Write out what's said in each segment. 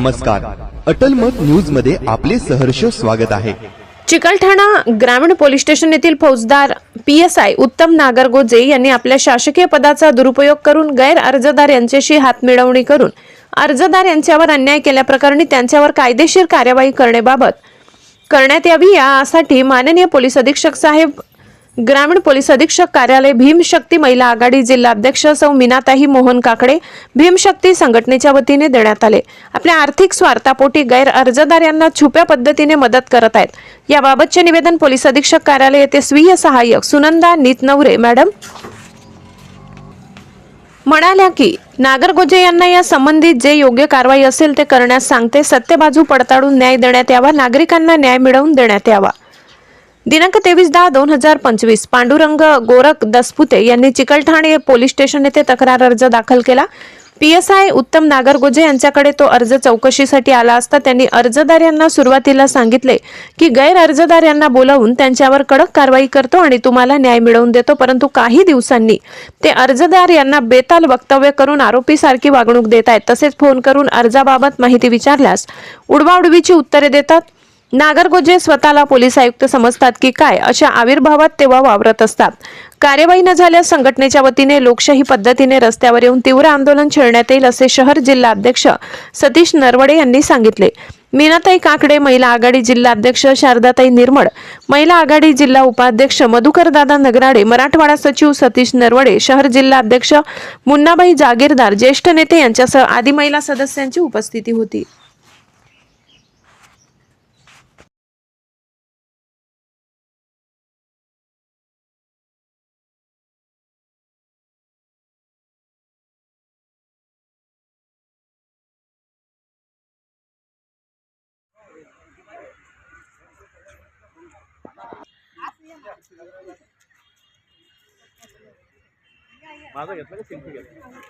नमस्कार. अटल मत न्यूजमध्ये आपले सहर्ष स्वागत आहे. चिकलठाणा ग्रामीण पोलीस स्टेशन येथील फौजदार पी एस आय उत्तम नागरगोजे यांनी आपल्या शासकीय पदाचा दुरुपयोग करून गैर अर्जदार यांच्याशी हातमिळवणी करून अर्जदार यांच्यावर अन्याय केल्याप्रकरणी त्यांच्यावर कायदेशीर कार्यवाही करण्याबाबत करण्यात यावी यासाठी माननीय पोलीस अधीक्षक साहेब ग्रामीण पोलीस अधीक्षक कार्यालय भीमशक्ती महिला आघाडी जिल्हाध्यक्ष सौ मीनाताई मोहन काकडे भीमशक्ती संघटनेच्या वतीने देण्यात आले. आपल्या आर्थिक स्वार्थापोटी गैर अर्जदार यांना छुप्या पद्धतीने मदत करत आहेत. याबाबतचे निवेदन पोलीस अधीक्षक कार्यालय येथे स्वीय सहाय्यक सुनंदा नीतनवरे मॅडम. म्हणाल्या की नागरगोजे यांना या संबंधित जे योग्य कारवाई असेल ते करण्यास सांगते सत्य बाजू पडताळून न्याय देण्यात यावा नागरिकांना न्याय मिळवून देण्यात यावा. दिनांक तेवीस दहा दोन हजार पंचवीस पांडुरंग गोरख दसपुते यांनी चिकलठाणे पोलीस स्टेशन येथे तक्रार अर्ज दाखल केला. पीएसआय उत्तम नागरगोजे यांच्याकडे तो अर्ज चौकशीसाठी आला असता त्यांनी अर्जदार यांना सुरुवातीला सांगितले की गैर अर्जदार यांना बोलावून त्यांच्यावर कडक कारवाई करतो आणि तुम्हाला न्याय मिळवून देतो परंतु काही दिवसांनी ते अर्जदार यांना बेताल वक्तव्य करून आरोपीसारखी वागणूक देत आहेत तसेच फोन करून अर्जाबाबत माहिती विचारल्यास उडवाउडवीची उत्तरे देतात. नागरगोजे स्वतःला पोलीस आयुक्त समजतात की काय अशा आविर्भावात तेव्हा वावरत असतात. कार्यवाही न झाल्यास संघटनेच्या वतीने लोकशाही पद्धतीने रस्त्यावर येऊन तीव्र आंदोलन छेडण्यात येईल असे शहर जिल्हा अध्यक्ष सतीश नरवडे यांनी सांगितले. मीनाताई काकडे महिला आघाडी जिल्हा अध्यक्ष शारदाताई निर्मळ महिला आघाडी जिल्हा उपाध्यक्ष मधुकरदादा नगराडे मराठवाडा सचिव सतीश नरवडे शहर जिल्हा अध्यक्ष मुन्नाबाई जागीरदार ज्येष्ठ नेते यांच्यासह आदी महिला सदस्यांची उपस्थिती होती. माझा घेतला का सेल्फी घेतला?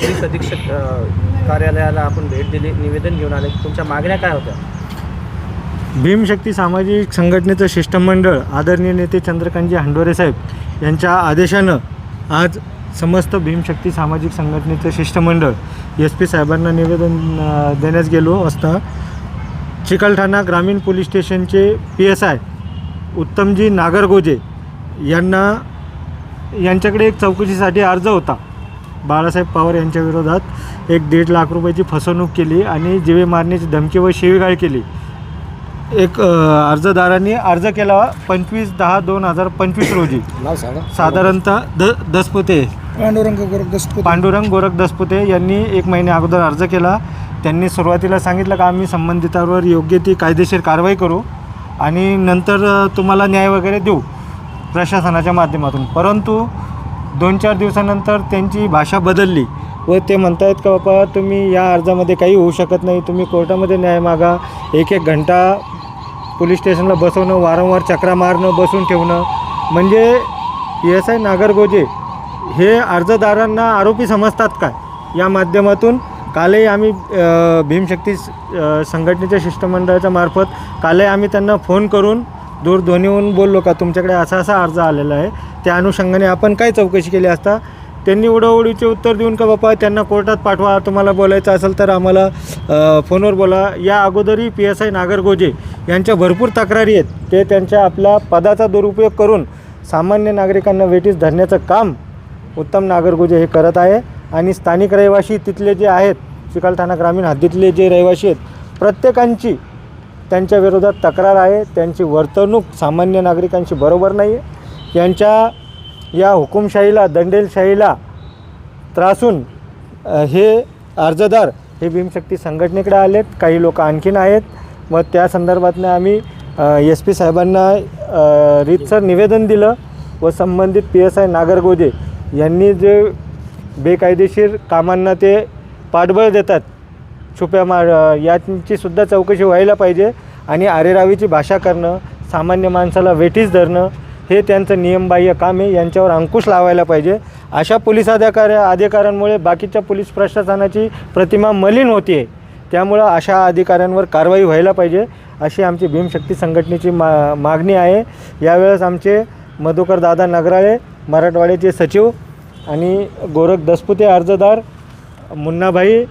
पोलीस अधीक्षक कार्यालयाला आपण भेट दिली निवेदन घेऊन आले. तुमच्या मागण्या काय होत्या? भीमशक्ती सामाजिक संघटनेचं शिष्टमंडळ आदरणीय नेते चंद्रकांतजी हंडोरे साहेब यांच्या आदेशानं आज समस्त भीमशक्ती सामाजिक संघटनेचं शिष्टमंडळ एस पी साहेबांना निवेदन देण्यास गेलो असता चिकलठाणा ग्रामीण पोलीस स्टेशनचे P S I Uttamji Nagargoje यांना यांच्याकडे एक चौकशीसाठी अर्ज होता. बाळासाहेब पवार यांच्या विरोधात एक दीड लाख रुपयाची फसवणूक केली आणि जिवे मारण्याची धमकी व शिवीगाळ केली. एक अ, अर्जदारांनी अर्ज केला पंचवीस दहा दोन हजार पंचवीस रोजी. नाव सांगा. साधारणतः द दसपुते. पांडुरंग गोरख दसपत. पांडुरंग गोरख दसपुते यांनी एक महिने अगोदर अर्ज केला. त्यांनी सुरुवातीला सांगितलं का आम्ही संबंधितांवर योग्य ती कायदेशीर कारवाई करू आणि नंतर अ, तुम्हाला न्याय वगैरे देऊ प्रशासनाच्या माध्यमातून. परंतु दोन चार दिवसानंतर त्यांची भाषा बदलली व ते म्हणतायत का बाबा तुम्ही या अर्जामध्ये काही होऊ शकत नाही. तुम्ही कोर्टामध्ये न्याय मागा. एक एक घंटा पोलीस स्टेशनला बसवणं वारंवार चक्रा मारणं बसून ठेवणं. म्हणजे एस आय नागरगोजे हे अर्जदारांना आरोपी समजतात काय या माध्यमातून कालही आम्ही भीमशक्ती संघटनेच्या शिष्टमंडळाच्या मार्फत कालही आम्ही त्यांना फोन करून दूरध्वनीवरून बोललो का तुमच्याकडे असा असा अर्ज आलेला आहे. त्या अनुषंगाने आपण काय चौकशी केली असता? त्यांनी उडवडीचे उत्तर देऊन का बाबा त्यांना कोर्टात पाठवा तुम्हाला बोलायचं असेल तर आम्हाला फोनवर बोला. या अगोदरही पी एस आय नागरगोजे यांच्या भरपूर तक्रारी आहेत. ते त्यांच्या आपल्या पदाचा दुरुपयोग करून सामान्य नागरिकांना वेटीस धरण्याचं काम उत्तम नागरगोजे हे करत आहे. आणि स्थानिक रहिवासी तिथले जे आहेत चिकलठाणा ग्रामीण हद्दीतले जे रहिवासी आहेत प्रत्येकांची त्यांच्या विरोधात तक्रार आहे. त्यांची वर्तणूक सामान्य नागरिकांशी बरोबर नाही आहे यांच्या या हुकुमशाहीला दंडेलशाहीला त्रासून हे अर्जदार हे भीमशक्ती संघटनेकडे आलेत. काही लोक आणखीन आहेत. व त्या संदर्भातनं आम्ही एस पी साहेबांना रीतसर निवेदन दिलं व संबंधित पी एस आय नागरगोजे यांनी जे बेकायदेशीर कामांना ते पाठबळ देतात छुप्या मा यांचीसुद्धा चौकशी व्हायला पाहिजे आणि आरेरावीची भाषा करणं सामान्य माणसाला वेठीस धरणं हे त्यांचं नियमबाह्य काम आहे यांच्यावर अंकुश लावायला पाहिजे. अशा पोलीस अधिकाऱ्या अधिकाऱ्यांमुळे बाकीच्या पोलीस प्रशासनाची प्रतिमा मलिन होते. त्यामुळं अशा अधिकाऱ्यांवर कारवाई व्हायला पाहिजे अशी आमची भीमशक्ती संघटनेची मा मागणी आहे. यावेळेस आमचे मधुकर दादा नगराळे मराठवाड्याचे सचिव आणि गोरख दसपुते अर्जदार मुन्नाभाई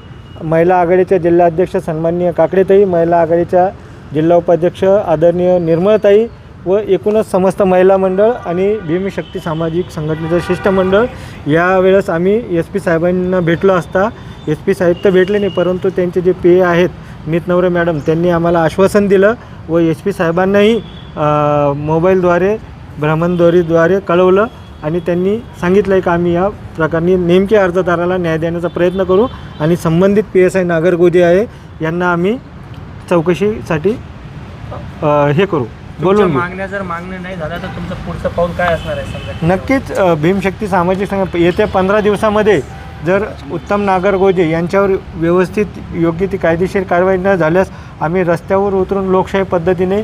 महिला आघाडीच्या जिल्हाध्यक्ष सन्माननीय काकडेताई महिला आघाडीच्या जिल्हा उपाध्यक्ष आदरणीय निर्मळताई व एकूणच समस्त महिला मंडळ आणि भीमशक्ती सामाजिक संघटनेचं शिष्टमंडळ यावेळेस आम्ही एस पी साहेबांना भेटलो असता. एस पी साहेब तर भेटले नाही परंतु त्यांचे जे पी ए आहेत नीतनवरे मॅडम त्यांनी आम्हाला आश्वासन दिलं व एस पी साहेबांनाही मोबाईलद्वारे भ्रमणद्वारीद्वारे कळवलं आणि त्यांनी सांगितलं आहे का आम्ही या प्रकारे नेमके अर्जदाराला न्याय देण्याचा प्रयत्न करू आणि संबंधित पी एस आय नागरगोजे आहे यांना आम्ही चौकशीसाठी हे करू. बोलून घेऊ. मागण्या जर मागण्या नाही झाल्या तर तुमचं पुढचं पाऊल काय असणार आहे समजा? नक्कीच अ, भीमशक्ती सामाजिक संघ येत्या पंधरा दिवसामध्ये जर उत्तम नागरगोजे यांच्यावर व्यवस्थित योग्य ती कायदेशीर कारवाई न झाल्यास आम्ही रस्त्यावर उतरून लोकशाही पद्धतीने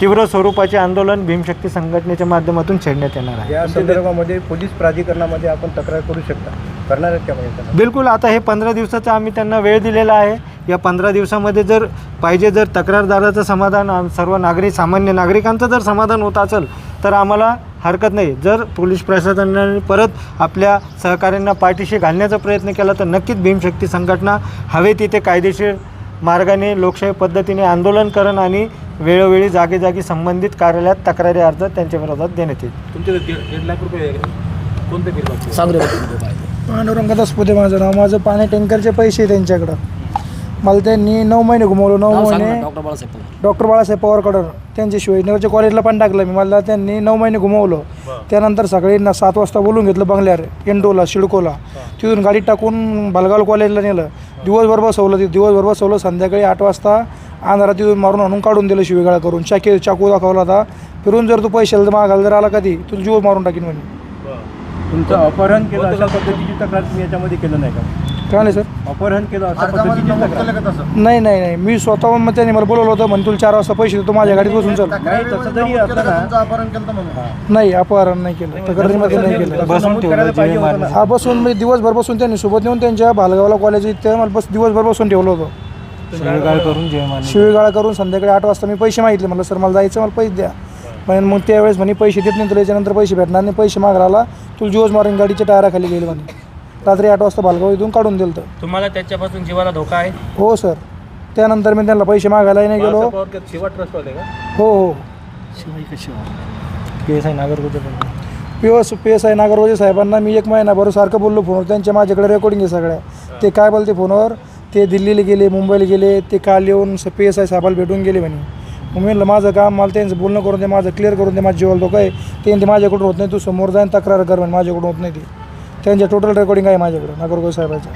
तीव्र स्वरूपाचे आंदोलन भीमशक्ती संघटनेच्या माध्यमातून छेडण्यात येणार आहे. या संदर्भामध्ये पोलीस प्राधिकरणामध्ये आपण तक्रार करू शकता. करणार आहेत का म्हणजे बिलकुल आता हे पंधरा दिवसाचा आम्ही त्यांना वेळ दिलेला आहे. या पंधरा दिवसामध्ये जर पाहिजे जर तक्रारदाराचं समाधान आम- सर्व नागरिक सामान्य नागरिकांचं जर समाधान होत असेल तर आम्हाला हरकत नाही. जर पोलीस प्रशासनाने परत आपल्या सहकाऱ्यांना पाठीशी घालण्याचा प्रयत्न केला तर नक्कीच भीमशक्ती संघटना हवे तिथे कायदेशीर मार्गाने लोकशाही पद्धतीने आंदोलन करण आणि वेळोवेळी जागी जागी संबंधित कार्यालयात तक्रारी अर्ज त्यांच्या विरोधात देण्यात येईल. तुमचे दीड लाख रुपये कोणते पांडुरंग दसपुते माझं नाव. माझं पाणी टँकरचे पैसे आहे त्यांच्याकडं. मला त्यांनी नऊ महिने घुमवलं नऊ महिने. डॉक्टर बाळासाहेब पवारकडं. त्यांच्या शिवाजीनगरच्या कॉलेजला पण टाकलं मी. मला त्यांनी नऊ महिने घुमवलं. त्यानंतर सकाळी ना सात वाजता बोलून घेतलं बंगल्यावर एंडोला शिडकोला तिथून गाडीत टाकून भालगाव कॉलेजला नेलं. दिवसभर बसवलं तिथं दिवसभर बसवलं. संध्याकाळी आठ वाजता अंधारात तिथून मारून आणून काढून दिलं शिवेगाळा करून. चाकी चाकू दाखवला होता. फिरून जर तू पैशाला मागायला जर आला कधी तुला जीव मारून टाकीन म्हणे. तुमचं अपहरण केलं अशा पद्धतीची तक्रार तुम्ही याच्यामध्ये केलं नाही का? काय नाही सर? अपहरण केलं अशा पद्धतीची तक्रार. नाही नाही नाही. मी स्वतःहून मग त्यांनी मला बोलवलं होतं म्हणे तुला चार वाजता पैसे देतो माझ्या गाडीत बसून चल. नाही तसं जरी असलं ना नाही. अपहरण नाही केलं. तक्रारीमध्ये नाही केलं. बसून ठेवलं. हा बसून मी दिवसभर बसून त्यांनी सोबत नेऊन त्यांच्या भालगावला कॉलेज इथे मला बस दिवसभर बसून ठेवलं होतं. शिवीगाळ करून जय मारली. शिवीगाळा करून संध्याकाळी आठ वाजता मी पैसे मागितले. मला सर मला जायचं मला पैसे द्या. पण मग त्यावेळेस म्हणे पैसे देत नाही तुला याच्यानंतर पैसे भेटणार नाही. पैसे मागायला तुला जीवच मारून गाडीच्या टायराखाली गेले म्हणे. रात्री आठ वाजता भालगाव इथून काढून दिलं तर तुम्हाला त्याच्यापासून जीवाला धोका आहे? हो सर. त्यानंतर मी त्यांना पैसे मागायलाही नाही गेलो. शिवा ट्रस्ट वाले का? हो हो. P S I Nagargoje. P S P S I Nagarwaje साहेबांना मी एक महिनाभर सारखं बोललो फोनवर. त्यांच्या माझ्याकडे रेकॉर्डिंग आहे सगळ्या. ते काय बोलते फोनवर? ते दिल्लीला गेले मुंबईला गेले ते काल येऊन पी एस आय साहेबाला भेटून गेले म्हणे. मग मी म्हणलं माझं काम मला त्यांचं बोलणं करून दे माझं क्लिअर करून दे माझं जीवाला धोका आहे. ते माझ्याकडून होत नाही तू समोर जाईन तक्रार कर म्हणे माझ्याकडून होत नाही ते. त्यांच्या टोटल रेकॉर्डिंग आहे माझ्याकडे नागरगोळ साहेबाचं.